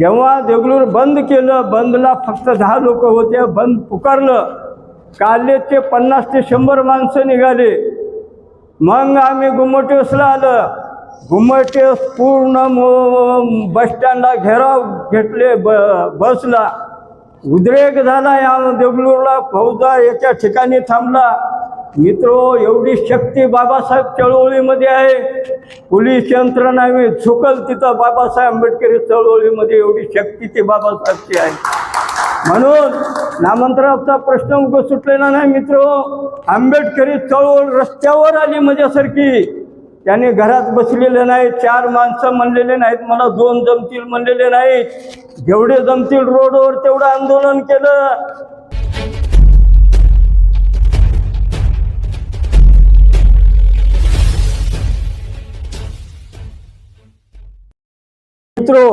जेव्हा देगलूर बंद केलं बंदला फक्त दहा लोक होते बंद पुकारलं. कालेचे पन्नास ते शंभर माणसं निघाले. मग आम्ही गुम्मटेसला आलं. गुम्मटेस पूर्ण मो बस स्टँडला घेराव घेतले ब बसला. उद्रेक झाला या देगलूरला. फौजा एका ठिकाणी थांबला. मित्रो एवढी शक्ती बाबासाहेब चळवळीमध्ये आहे. पोलीस यंत्रणा मी चुकल तिथं बाबासाहेब आंबेडकरी चळवळीमध्ये एवढी शक्ती ती बाबासाहेबची आहे. म्हणून नामांतराचा प्रश्न उभं सुटलेला नाही मित्र. आंबेडकरी चळवळ रस्त्यावर आली माझ्यासारखी. त्याने घरात बसलेले नाहीत चार माणसं म्हणलेले नाहीत मला दोन जमतील म्हणलेले नाहीत. जेवढे जमतील रोडवर तेवढं आंदोलन केलं. मित्रो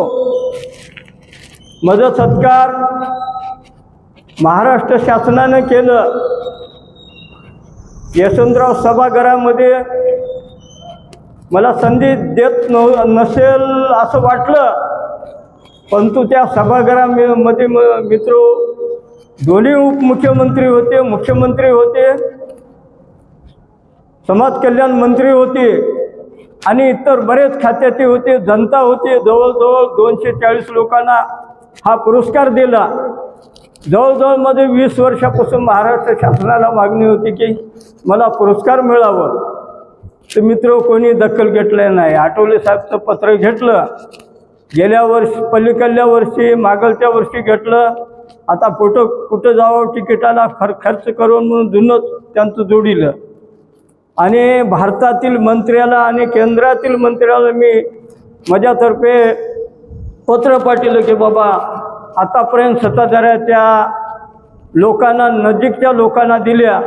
माझा सत्कार महाराष्ट्र शासनानं केलं. यशवंतराव सभागृहामध्ये मला संधी देत न नसेल असं वाटलं परंतु त्या सभागृहामध्ये मित्र मित्रो दोन्ही उपमुख्यमंत्री होते मुख्यमंत्री होते समाज कल्याण मंत्री होते. आणि इतर बरेच खात्याचे होते जनता होते. जवळजवळ दोनशे चाळीस लोकांना हा पुरस्कार दिला. जवळजवळमध्ये वीस वर्षापासून महाराष्ट्र शासनाला मागणी होती की मला पुरस्कार मिळावं. तर मित्र कोणी दखल घेतलं नाही. आठवले साहेबचं पत्र घेतलं. गेल्या वर्षी पलीकडल्या वर्षी मागलच्या वर्षी घेतलं. आता फोटो कुठं जावं तिकिटाला खर खर्च करून म्हणून जुनं त्यांचं जोडिलं. आणि भारतातील मंत्र्याला आणि केंद्रातील मंत्र्याला मी माझ्यातर्फे पत्र पाठवलं की बाबा आतापर्यंत सत्ताधाऱ्याच्या लोकांना नजीकच्या लोकांना दिल्या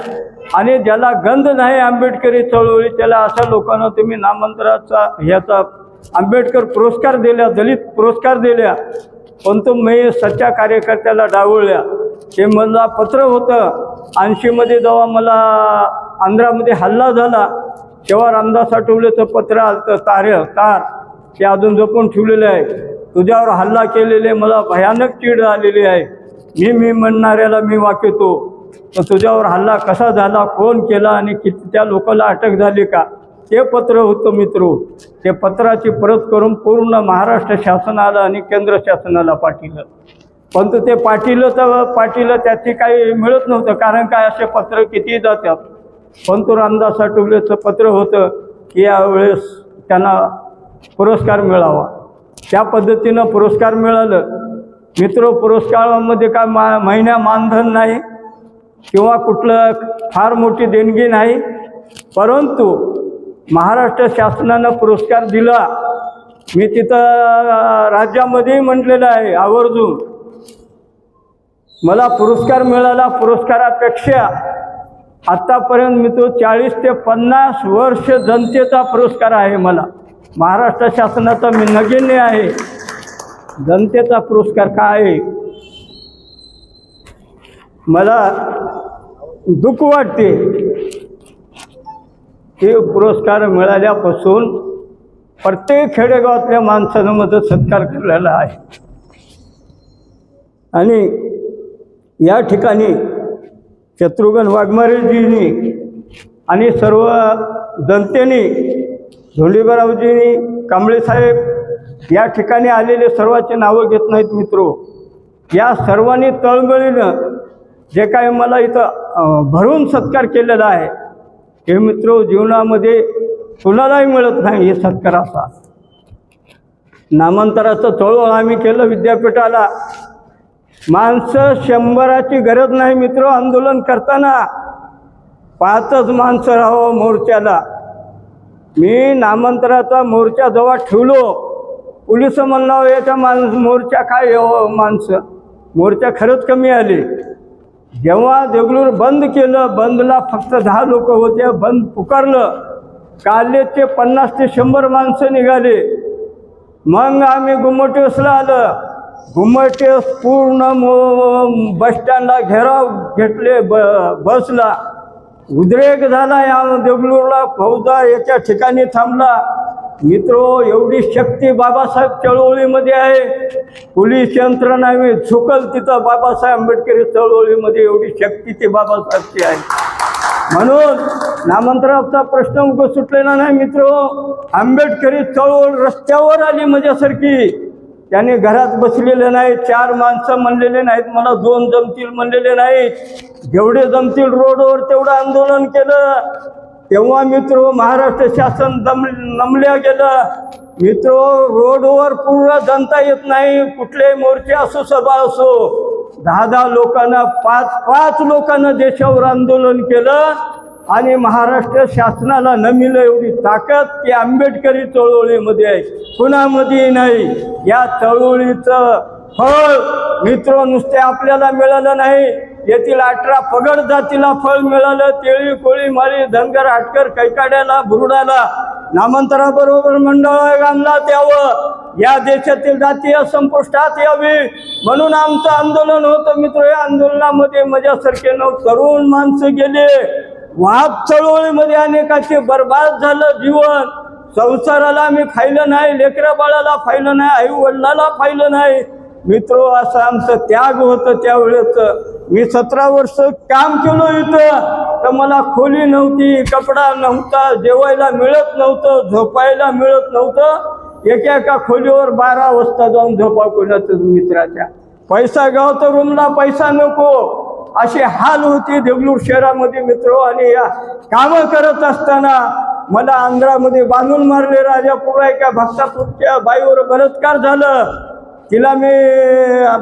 आणि ज्याला गंध नाही आंबेडकरी चळवळी त्याला अशा लोकांना तुम्ही नामांतराचा ह्याचा आंबेडकर पुरस्कार दिल्या दलित पुरस्कार दिल्या. पण तो मी सच्च्या कार्यकर्त्याला डावळल्या. ते मला पत्र होतं. ऐंशीमध्ये जेव्हा मला आंध्रामध्ये हल्ला झाला तेव्हा रामदास आठवलेचं पत्र आलं तर तार तार ते अजून जपून ठेवलेले आहे. तुझ्यावर हल्ला केलेले मला भयानक चीड आलेली आहे. मी मी म्हणणाऱ्याला मी वाक्यतो तर तुझ्यावर हल्ला कसा झाला कोण केला आणि किती त्या लोकांना अटक झाली का? ते पत्र होतं मित्र. ते पत्राची परत करून पूर्ण महाराष्ट्र शासनाला आणि केंद्र शासनाला पाठिलं. परंतु ते पाठिलं तर पाठिलं त्याची काही मिळत नव्हतं. कारण काय असे पत्र किती जातात? परंतु रामदास आठवलेचं पत्र होतं की यावेळेस त्यांना पुरस्कार मिळावा. त्या पद्धतीनं पुरस्कार मिळालं. मित्र पुरस्कारामध्ये काय मा महिन्या मानधन नाही किंवा कुठलं फार मोठी देणगी नाही. परंतु महाराष्ट्र शासनानं पुरस्कार दिला. मी तिथं राज्यामध्येही म्हटलेलं आहे आवर्जून. मला पुरस्कार मिळाला पुरस्कारापेक्षा आत्तापर्यंत मी तो चाळीस ते पन्नास वर्ष जनतेचा पुरस्कार आहे मला. महाराष्ट्र शासनाचा मी नगिन्य आहे. जनतेचा पुरस्कार काय? आहे मला दुःख वाटते. हे पुरस्कार मिळाल्यापासून प्रत्येक खेडेगावातल्या माणसानं माझा सत्कार केलेला आहे. आणि या ठिकाणी शत्रुघ्न वाघमारेजींनी आणि सर्व जनतेने धोंडीबारावजींनी कांबळेसाहेब या ठिकाणी आलेले सर्वांचे नावं घेत नाहीत मित्रो. या सर्वांनी तळमळीनं जे काही मला इथं भरून सत्कार केलेला आहे हे मित्र जीवनामध्ये कुणालाही मिळत नाही हे सत्कार असा. नामांतराचं चळवळ आम्ही केलं विद्यापीठाला. माणसं शंभराची गरज नाही मित्र आंदोलन करताना पाचच माणसं राहावं मोर्चाला. मी नामांतराचा मोर्चा जवळ ठेवलो. पोलीस म्हणला याचा माणूस मोर्चा काय हो माणसं? मोर्चा खरंच कमी आली. जेव्हा देगलूर बंद केलं बंदला फक्त दहा लोक होते बंद पुकारलं. कालेचे पन्नास ते शंभर माणसं निघाले. मग आम्ही गुमटेसला आलं. घुमटे पूर्ण मो बस स्टँडला घेराव घेतले ब बसला. उद्रेक झाला या देगलूरला फौजा याच्या ठिकाणी थांबला. मित्रो एवढी शक्ती बाबासाहेब चळवळीमध्ये आहे. पोलीस यंत्रणा मी झुकल तिथं बाबासाहेब आंबेडकरी चळवळीमध्ये. एवढी शक्ती ती बाबासाहेबची आहे. म्हणून नामंतराचा प्रश्न उगं सुटलेला नाही मित्र. आंबेडकरी चळवळ रस्त्यावर आली माझ्यासारखी. त्याने घरात बसलेले नाही चार माणसं म्हणलेले नाहीत मला दोन जमतील म्हणलेले नाहीत. जेवढे जमतील रोडवर तेवढं आंदोलन केलं. तेव्हा मित्र महाराष्ट्र शासन दम नमल्या गेलं. मित्र रोडवर पूर्ण जनता येत नाही कुठलेही मोर्चे असो सभा असो. दहा दहा लोकांना पाच पाच लोकांना देशावर आंदोलन केलं. आणि महाराष्ट्र शासनाला नमिलं एवढी ताकद ती आंबेडकरी चळवळीमध्ये आहे. कुणामध्ये नाही. या चळवळीचं फळ मित्र नुसते आपल्याला मिळालं नाही. येथील अठरा पगड जातीला फळ मिळालं. तेळी कोळी माळी धनगर हाटकर कैकाड्याला बुरुडाला नामांतराबरोबर मंडळ आणला त्यावं या देशातील जातीय संपुष्टात यावी. म्हणून आमचं आंदोलन होतं मित्र. या आंदोलनामध्ये माझ्यासारखे नऊ तरुण माणसं गेले. वाप चळवळीमध्ये अनेकाचे बर्बाद झालं जीवन. संसाराला आम्ही फायलं नाही लेकरा बाळाला फायलं नाही आई वडिलाला फायलं नाही. मित्र असं आमचं त्याग होतं त्यावेळेच मी सतरा वर्ष काम केलं इथं तर मला खोली नव्हती कपडा नव्हता जेवायला मिळत नव्हतं झोपायला मिळत नव्हतं. एका एका खोलीवर बारा वाजता जाऊन झोपा कोणाचं मित्राच्या. पैसा गाव तर रूमला पैसा नको. अशी हाल होती देगलूर शहरामध्ये मित्र आणि या कामं करत असताना मला आंध्रामध्ये बांधून मारले राजापूर एका भक्तापूरच्या बाईवर बलात्कार झालं. तिला मी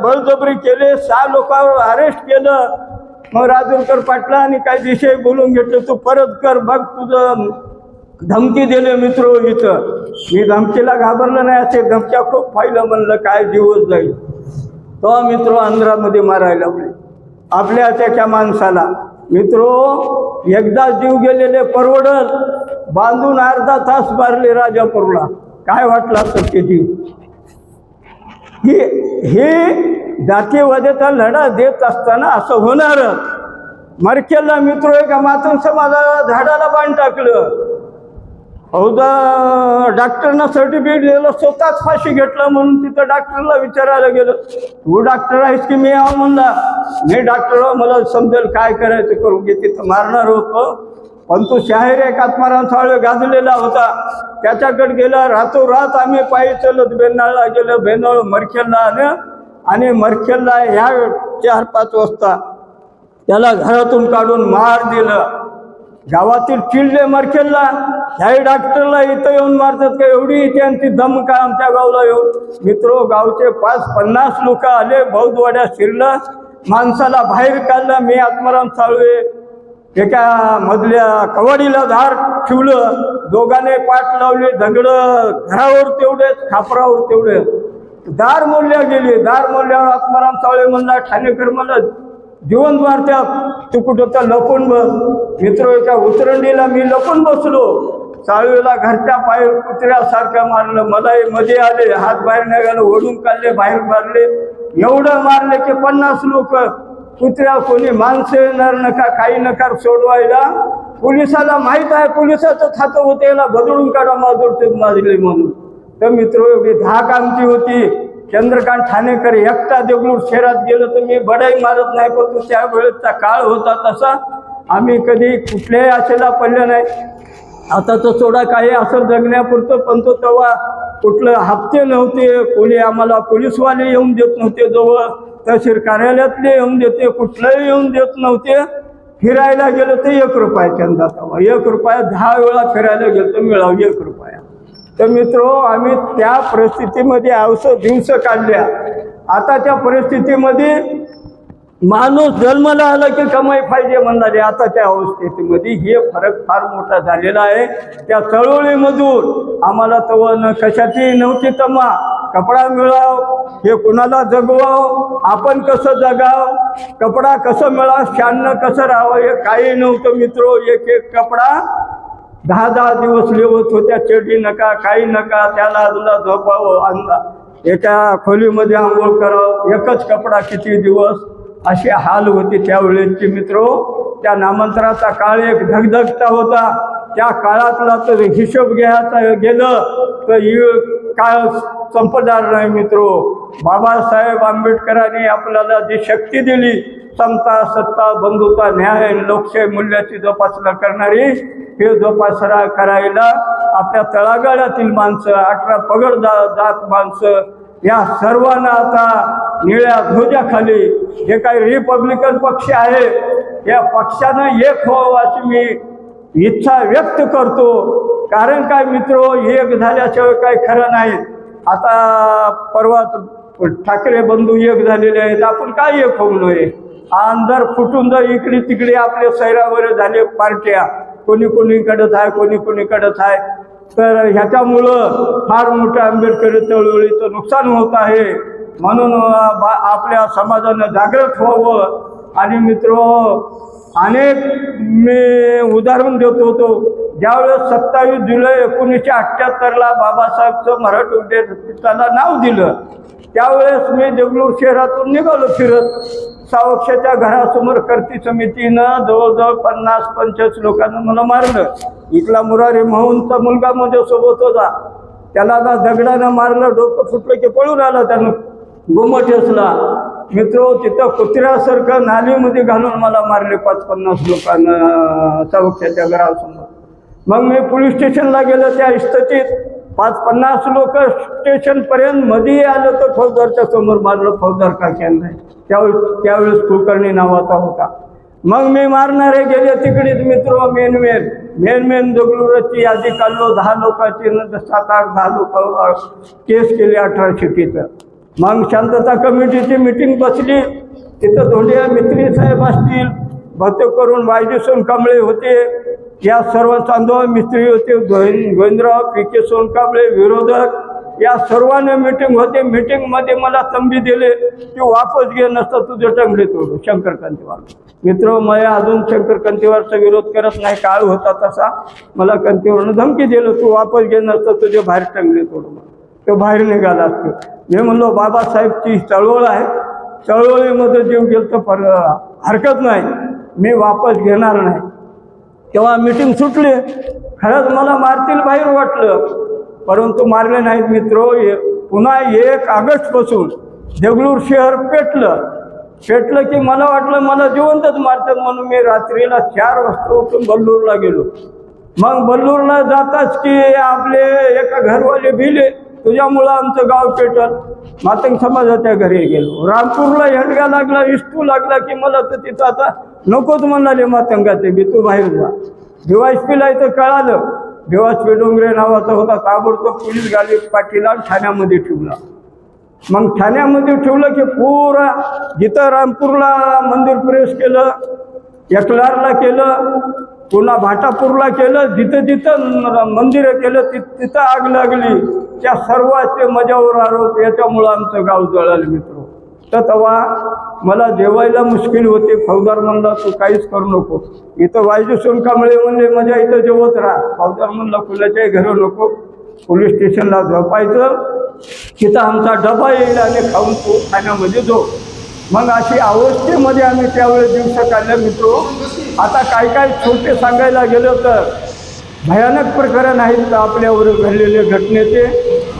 बळजबरी केले सहा लोकांवर अरेस्ट केलं. मग राजूरकर पाटला आणि काही विषय बोलून घेतलं तू परत कर बघ तुझं धमकी दिले मित्र इथं. मी धमकीला घाबरलं नाही असे धमक्या खूप पाहिलं म्हणलं काय दिवस जाईल. तो मित्र आंध्रामध्ये मारायला लागले. आपल्या त्याच्या माणसाला. मित्रो एकदा जीव गेलेले परवडल बांधून अर्धा तास मारले राजापूरला. काय वाटला असं ते जीव? ही ही जातीवादाचा लढा देत असताना असं होणारच. मरकेला मित्र एका मातंग समाजाला झाडाला बांध टाकलं. औदा डॉक्टरना सर्टिफिकेट दिलं स्वतःच फाशी घेतलं म्हणून तिथं डॉक्टरला विचारायला गेलं. तू डॉक्टर आहेस की मी आहो? म्हणला. मी डॉक्टर मला समजेल काय करायचं करू घे. तिथं मारणार होतो. पण तो शाहीर एक आत्माराम साळवे गाजलेला होता. त्याच्याकडे गेला. रातोरात आम्ही पायी चलत बेनाळला गेलो. बेनाळ मरखेलला आलं आणि मरखेलला ह्या चार पाच वाजता त्याला घरातून काढून मार दिलं. गावातील चिडले मरखेलला ह्याही डॉक्टरला इथं येऊन मारतात का? एवढी त्यांची दम का आमच्या गावला येऊन मित्रो गावचे पाच पन्नास लोक आले बौद्धवाड्या शिरलं माणसाला बाहेर काढलं मी आत्माराम साळवे एका मधल्या कवाडीला धार ठेवलं. दोघांनी पाठ लावले दगडं घरावर तेवढेच खापरावर तेवढे. दार मोडल्या गेले. दार मोडल्यावर आत्माराम सावळे म्हणला ठाणेकर म्हणलं जीवन त्या तू कुठं तर लपून बस. मित्र एका उतरंडीला मी लपून बसलो. चाळीला घरच्या पाय कुत्र्यासारखं मारलं. मलाही मध्ये आले. हात बाहेर निघाले ओढून काढले बाहेर मारले. एवढं मारले की पन्नास लोक कुत्र्या कोणी माणसं येणार नका काही नकार सोडवायला. पोलिसाला माहीत आहे पोलिसाचं खातं होतं याला बदलून काढा माजोडचे माजले म्हणून. तर मित्र एवढी धाक आमची होती. चंद्रकांत ठाणेकर एकटा देगलूर शहरात गेलो तर मी बडाई मारत नाही पण तो त्या वेळेचा काळ होता तसा. आम्ही कधी कुठल्याही आशेला पडलं नाही. आता तर थोडा काही असं जगण्यापुरतं पण तो तेव्हा कुठलं हप्ते नव्हते. कोणी आम्हाला पोलीसवाले येऊन देत नव्हते जवळ. तहसील कार्यालयातले येऊन देते कुठलंही येऊन देत नव्हते. फिरायला गेलो तर एक रुपया चंदा तेव्हा एक रुपया दहा वेळा फिरायला गेलो तर मिळावं एक रुपया. तर मित्र आम्ही त्या परिस्थितीमध्ये औषध दिवस काढल्या. आताच्या परिस्थितीमध्ये माणूस जन्माला आला की कमाई पाहिजे म्हणणारे आताच्या अवस्थेमध्ये हे फरक फार मोठा झालेला आहे. त्या चळवळीमधून आम्हाला तव न कशाची नव्हती तमा. कपडा मिळाव हे कुणाला जगवाव आपण कसं जगाव कपडा कसं मिळाव शान्न कसं राहावं हे काही नव्हतं मित्र. एक एक कपडा दहा दहा दिवस लिवत होत्या चेडी नका काही नका त्याला अजून झोपावं अंदा एका खोलीमध्ये आंघोळ करावं एकच कपडा किती दिवस? असे हाल होते त्यावेळेसचे मित्र. त्या नामांतराचा काळ एक धगधगता होता. त्या काळातला तर हिशोब घ्यायचा गेलं तर काळ संपणार नाही मित्रो. बाबासाहेब आंबेडकरांनी आपल्याला जी शक्ती दिली समता सत्ता बंधुता न्याय लोकशाही मूल्याची जोपासना करणारी हे जोपासना करायला आपल्या तळागाळातील माणसं अठरा पगड जा- जात माणसं या सर्वांना आता निळ्या ध्वजाखाली जे काही रिपब्लिकन पक्ष आहे या पक्षानं एक व्हावं अशी मी इच्छा व्यक्त करतो. कारण काय मित्र एक झाल्याशिवाय काही खरं नाही. आता परवा ठाकरे बंधू एक झालेले आहेत आपण काय एक होऊ नये? अंदर फुटून जर इकडे तिकडे आपले सैरावर झाले पार्ट्या कोणी कोणीकडंच आहे कोणी कोणीकडंच आहे तर ह्याच्यामुळं फार मोठ्या आंबेडकरी चळवळीचं नुकसान होत आहे. म्हणून बा आपल्या समाजानं जागृत व्हावं. आणि मित्र अनेक मी उदाहरण देत होतो ज्यावेळेस सत्तावीस जुलै एकोणीसशे अठ्ठ्याहत्तरला बाबासाहेबचं मराठी विद्यापीठाला नाव दिलं त्यावेळेस मी जगलूर शहरातून निघालो फिरत. सावक्षाच्या घरासमोर कर्ती समितीनं जवळजवळ पन्नास पंचाळीस लोकांना मला मारलं. इथला मुरारी महूनचा मुलगा माझ्यासोबत होता. त्याला ना दगडानं मारलं डोकं फुटलं की पळून आलं त्यानं. गोमटेसला मित्र तिथं कुत्र्यासारखं नालीमध्ये घालून मला मारले पाच पन्नास लोकांना. सावक्षाच्या घरासमोर. मग मी पोलीस स्टेशनला गेलो त्या स्थितीत पाच पन्नास लोक स्टेशनपर्यंत मध्ये आलं तर फौजदारच्या समोर मारलं फौजदार का केलं नाही त्यावेळेस त्यावेळेस कुलकर्णी नावाचा होता. मग मी मारणारे गेले तिकडेच मित्र मेन मेन. मेन मेन दगलुराची यादी काढलो दहा लोकांची नंतर सात आठ दहा लोक केस केली अठराशे तिथं मग शांतता कमिटीची मिटिंग बसली. तिथं धोंडिया मित्री साहेब असतील. बहुतेक करून वायजी कमळे होते. या सर्व चांदोळ मिस्त्री होते गोविंदराव पी के सोनकांबळे विरोधक या सर्वांना मिटिंग होते. मिटिंगमध्ये मला तंबी दिले की वापस घे नसतं तुझं टंगले तोडू. शंकर कंतीवार. मित्र मला अजून शंकर कंतीवारचा विरोध करत नाही. काळ होता तसा. मला कंतीवरनं धमकी दिलं तू वापस घे नसतं तुझे बाहेर टंगले तोडू. तो बाहेर निघाला असतो. मी म्हणलो बाबासाहेबची चळवळ आहे. चळवळीमध्ये जीव गेलं तर हरकत नाही. मी वापस घेणार नाही. तेव्हा मिटिंग सुटली. खरंच मला मारतील बाहेर वाटलं. परंतु मारले नाहीत मित्र. पुन्हा एक ऑगस्टपासून देगलूर शहर पेटलं. पेटलं की मला वाटलं मला जिवंतच मारतात म्हणून मी रात्रीला चार वाजता उठून बल्लूरला गेलो. मग बल्लूरला जाताच की आपले एका घरवाले भिले. तुझ्यामुळं आमचं गाव पेटल. मातंग समाजाच्या घरी गेलो. रामपूरला हेडगा लागला इष्टू लागला की मला तर तिथं आता नकोच म्हणाले मातंगाचे मी तू बाहेर जा. भिवासपीला इथं कळालं भिवासपी डोंगरे नावाचा होता ताबडतोब पोलीस गाडी पाटीला ठाण्यामध्ये ठेवला. मग ठाण्यामध्ये ठेवलं की पुरा जिथं रामपूरला मंदिर प्रवेश केलं एकलारला केलं पुन्हा भाटापूरला केलं जिथं जिथं मंदिरं केलं तिथं आग लागली. त्या सर्वांचे मजावर आरोप याच्यामुळं आमचं गाव जळालं मित्र. तर तेव्हा मला जेवायला मुश्किल होते. फौजदार म्हणला तू काहीच करू नको. इथं वायजू सोनकांबळे म्हणले माझ्या इथं जेवत राहा. फौजदार म्हणला कुणाच्याही घरं नको. पोलीस स्टेशनला झोपायचं. तिथं आमचा डबा येईल आणि खाऊन तो खाण्यामध्ये जो मग अशी अवस्थेमध्ये आम्ही त्यावेळेस दिवस काढल्या मित्रो. आता काय काय छोटे सांगायला गेलो तर भयानक प्रकरण आहेत आपल्यावर घडलेले घटनेचे.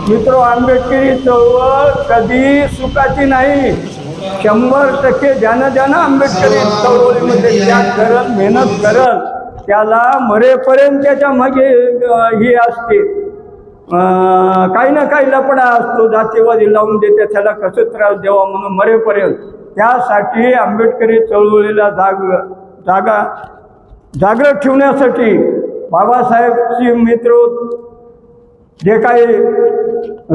मित्र आंबेडकरी चळवळ कधी सुखाची नाही. शंभर टक्के ज्यानं ज्यानं आंबेडकरी चळवळीमध्ये त्याग करल मेहनत करल त्याला मरेपर्यंत त्याच्यामागे ही असते. काही ना काही लपडा असतो जातीवादी लावून देते त्याला कसं त्रास द्यावा म्हणून मरेपर्यंत. त्यासाठी आंबेडकरी चळवळीला जाग जागा जागृत ठेवण्यासाठी बाबासाहेबची मित्र जे काही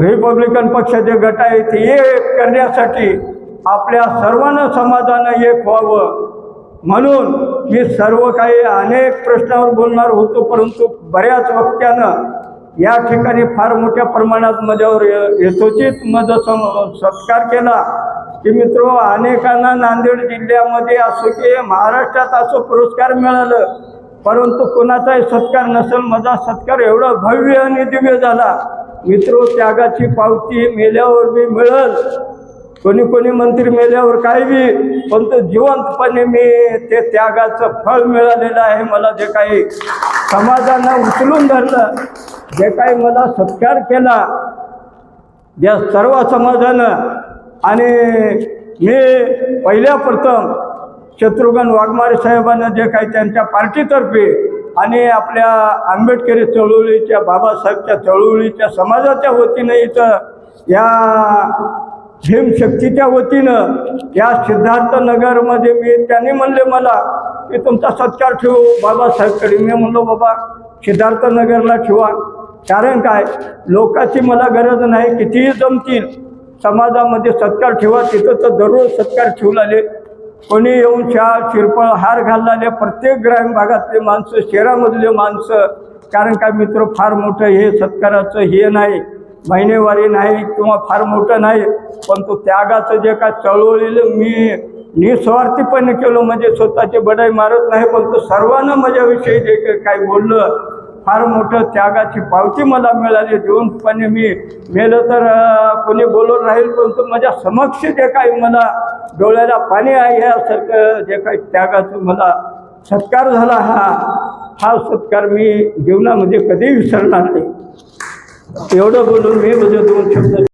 रिपब्लिकन पक्षाचे गट आहेत ते एक करण्यासाठी आपल्या सर्वांना समाजानं एक व्हावं. म्हणून मी सर्व काही अनेक प्रश्नावर बोलणार होतो परंतु बऱ्याच वक्त्यानं या ठिकाणी फार मोठ्या प्रमाणात माझ्यावर य- यथोचित माझा सम सत्कार केला. की मित्र अनेकांना नांदेड जिल्ह्यामध्ये असो की महाराष्ट्रात असो पुरस्कार मिळालं. परंतु कोणाचाही सत्कार नसेल माझा सत्कार एवढा भव्य आणि दिव्य झाला. मित्र त्यागाची पावती मेल्यावर बी मिळल. कोणी कोणी मंत्री मेल्यावर काय बी पण तो जिवंतपणे मी ते त्यागाचं फळ मिळालेलं आहे मला जे काही समाजानं उचलून धरलं जे काही मला सत्कार केला या सर्व समाजानं. आणि मी पहिल्या प्रथम शत्रुघ्न वाघमारे साहेबांना जे काही त्यांच्या पार्टीतर्फे आणि आपल्या आंबेडकरी चळवळीच्या बाबासाहेबच्या चळवळीच्या समाजाच्या वतीनं इथं या भीमशक्तीच्या वतीनं या सिद्धार्थनगरमध्ये मी त्यांनी म्हणले मला की तुमचा सत्कार ठेवू बाबासाहेबकडे. मी म्हणलो बाबा सिद्धार्थनगरला ठेवा. कारण काय? लोकाची मला गरज नाही कितीही जमतील समाजामध्ये सत्कार ठेवा तिथं तर दररोज सत्कार ठेवू लागले कोणी येऊन चहा शिरपळ हार घालणारे प्रत्येक ग्रामीण भागातले माणसं शहरामधले माणसं कारण का मित्र फार मोठं हे सत्काराचं हे नाही महिनेवारी नाही किंवा फार मोठं नाही पण तो त्यागाचं जे काय चळवळीलं मी निस्वार्थीपणे केलं म्हणजे स्वतःची बडाई मारत नाही पण तो सर्वांना माझ्याविषयी जे काही काय बोललं फार मोठं त्यागाची पावती मला मिळाली. देऊनपणे मी मेलं तर कोणी बोलून राहील परंतु माझ्या समक्ष जे काही मला डोळ्याला पाणी आहे यासारखं जे काही त्यागाचं मला सत्कार झाला हा हा सत्कार मी जीवनामध्ये कधी विसरणार नाही. एवढं बोलून मी माझे दोन शब्द